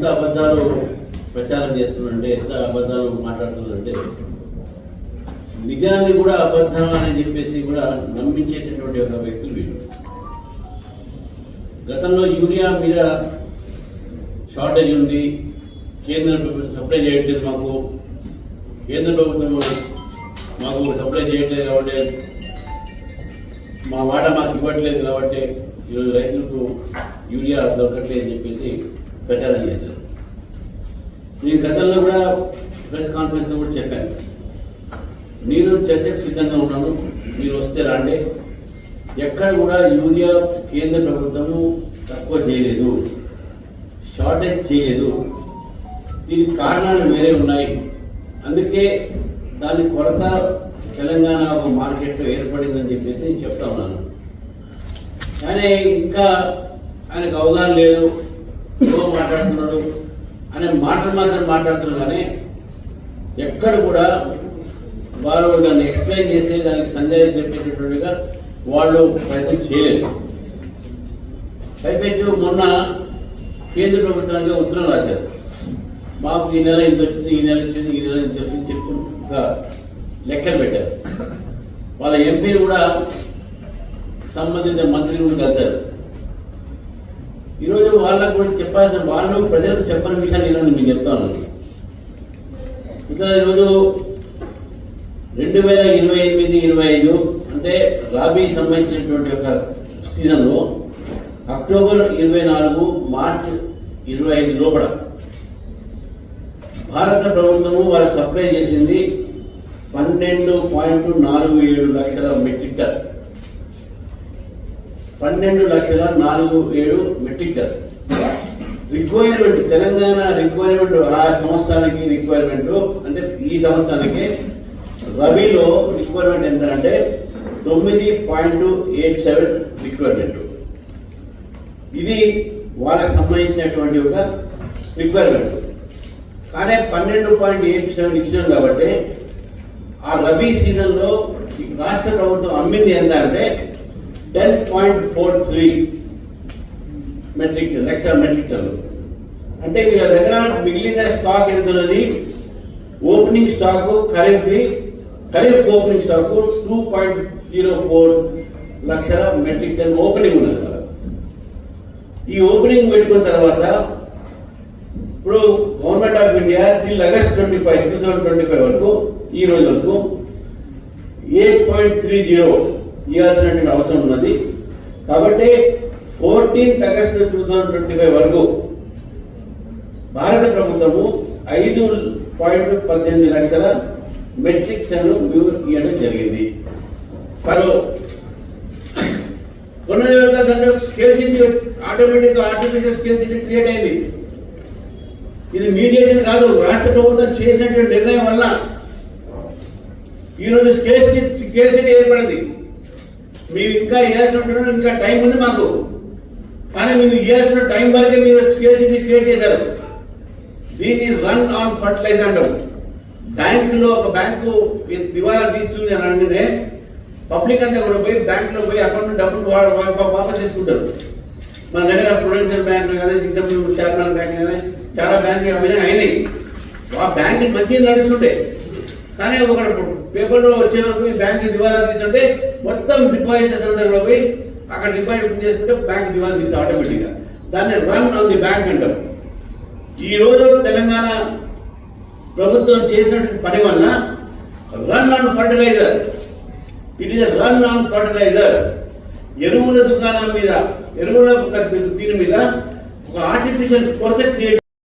ఎంత అబద్ధాలు ప్రచారం చేస్తున్నారంటే ఎంత అబద్ధాలు మాట్లాడుతున్నారంటే నిజాన్ని కూడా అబద్ధం అని చెప్పేసి కూడా నమ్మించేటటువంటి ఒక వ్యక్తులు వీళ్ళు. గతంలో యూరియా మీద షార్టేజ్ ఉంది. కేంద్ర ప్రభుత్వం సప్లై చేయట్లేదు మాకు. కేంద్ర ప్రభుత్వం మాకు సప్లై చేయట్లేదు కాబట్టి మా వాట మాకు ఇవ్వట్లేదు కాబట్టి ఈరోజు రైతులకు యూరియా దొరకట్లేదు అని చెప్పేసి ప్రచారం చేశారు. నేను గతంలో కూడా ప్రెస్ కాన్ఫరెన్స్లో కూడా చెప్పాను. నేను చర్చకు సిద్ధంగా ఉన్నాను మీరు వస్తే రాండి. ఎక్కడ కూడా యూరియా కేంద్ర ప్రభుత్వము తక్కువ చేయలేదు. షార్టేజ్ చేయలేదు. దీనికి కారణాలు వేరే ఉన్నాయి. అందుకే దాని కొరత తెలంగాణ ఒక మార్కెట్లో ఏర్పడిందని చెప్పేసి నేను చెప్తా ఉన్నాను. కానీ ఇంకా ఆయనకు అవగాహన లేదు. ఏదో మాట్లాడుతున్నాడు అనే మాటలు మాత్రం మాట్లాడుతున్నారు కానీ ఎక్కడ కూడా వారు దాన్ని ఎక్స్ప్లెయిన్ చేసి దానికి సంజయ్ చెప్పేటట్టుగా వాళ్ళు ప్రయత్నం చేయలేదు. పైపెచ్చు మొన్న కేంద్ర ప్రభుత్వానికి ఉత్తరం రాశారు. మాకు ఈ నెల ఇంత వచ్చింది ఈ నెల వచ్చింది ఈ నెల ఇంత వచ్చింది చెప్పి లెక్కలు పెట్టారు. వాళ్ళ ఎంపీని కూడా సంబంధిత మంత్రిని కూడా కలిశారు. ఈరోజు వాళ్ళకు కూడా చెప్పాల్సిన వాళ్ళు ప్రజలకు చెప్పని విషయాన్ని ఈరోజు మీకు చెప్తాను ఇట్లా ఈరోజు రెండు వేల ఇరవై ఎనిమిది ఇరవై ఐదు అంటే రాబీ సంబంధించినటువంటి ఒక సీజన్లో అక్టోబర్ ఇరవై నాలుగు మార్చ్ ఇరవై ఐదు లోపల భారత ప్రభుత్వము వాళ్ళు సప్లై చేసింది పన్నెండు పాయింట్ నాలుగు ఏడు లక్షల మెట్రిక్ టన్ పన్నెండు లక్షల నాలుగు ఏడు metric ton. Requirement Telangana requirement ఆ సంవత్సరానికి రిక్వైర్మెంట్ అంటే ఈ సంవత్సరానికి రవిలో రిక్వైర్మెంట్ ఎంత అంటే తొమ్మిది పాయింట్ ఎయిట్ సెవెన్ రిక్వైర్మెంట్ ఇది వాళ్ళకి సంబంధించినటువంటి ఒక రిక్వైర్మెంట్ కానీ పన్నెండు పాయింట్ ఎయిట్ సెవెన్ ఇచ్చినాం కాబట్టి ఆ రబీ సీజన్లో రాష్ట్ర ప్రభుత్వం అమ్మింది ఎంత అంటే ten point four three metric ton extra metric ton అంటే వీళ్ళ దగ్గర మిగిలిన స్టాక్ ఎంత ఉన్నది? Opening stock ఖరీఫ్ది current opening stock two point zero four లక్షల మెట్రిక్ టన్ ఓపెనింగ్ ఉన్నది ఈ ఓపెనింగ్ పెట్టుకున్న తర్వాత ఇప్పుడు government of India till August twenty five two thousand twenty five వరకు ఈ రోజు వరకు ఎయిట్ పాయింట్ త్రీ జీరో ఇవ్వాల్సినటువంటి అవసరం ఉన్నది. కాబట్టి fourteenth August two thousand twenty five వరకు భారత ప్రభుత్వము ఐదు పాయింట్ పద్దెనిమిది లక్షల మెట్రిక్ టన్ను ఇవ్వడం జరిగింది. మరో కొన్ని scale automatic artificial scale city create అయింది. ఇది మీడియేషన్ కాదు రాష్ట్ర ప్రభుత్వం చేసినటువంటి నిర్ణయం వల్ల ఈరోజు స్కేల్ సిటీ స్కేల్ సిటీ ఏర్పడింది. మీరు ఇంకా ఇవ్వాల్సిన ఇంకా టైం ఉంది మాకు. కానీ మీరు ఇవ్వాల్సిన టైం వరకే మీరు స్కేల్ క్రియేట్ చేశారు. దీన్ని రన్ ఆన్ ఫర్టిలైజర్ అంటారు బ్యాంకులో ఒక బ్యాంకు దివాలా తీస్తుంది అని అంటే పబ్లిక్ అంతా కూడా పోయి బ్యాంకులో పోయి అకౌంట్ డబ్బులు వాపస్ తీసుకుంటారు మన దగ్గర ప్రొడెన్షియల్ బ్యాంక్ కానీ ఇంతకుముందు చార్మినార్ బ్యాంక్ కానీ చాలా బ్యాంకులు అయినాయి. ఆ బ్యాంక్ మంచిగా నడుస్తుంటే. కానీ ఒక పేపర్లో వచ్చే వరకు బ్యాంక్ దివాలా తీసుకుంటే మొత్తం డిపాజిట్ సందర్భంలో పోయి అక్కడ డిపాజిట్ చేసుకుంటే బ్యాంక్ దివాలా తీస్తే ఆటోమేటిక్గా. దాన్ని రన్ ఆన్ ది బ్యాంక్ అంటాం. ఈ రోజు తెలంగాణ ప్రభుత్వం చేసినటువంటి పని వల్ల run on fertiliser it is run on fertiliser ఎరువుల దుకాణం మీద ఎరువుల దీని మీద ఒక ఆర్టిఫిషియల్ కొరత క్రియేట్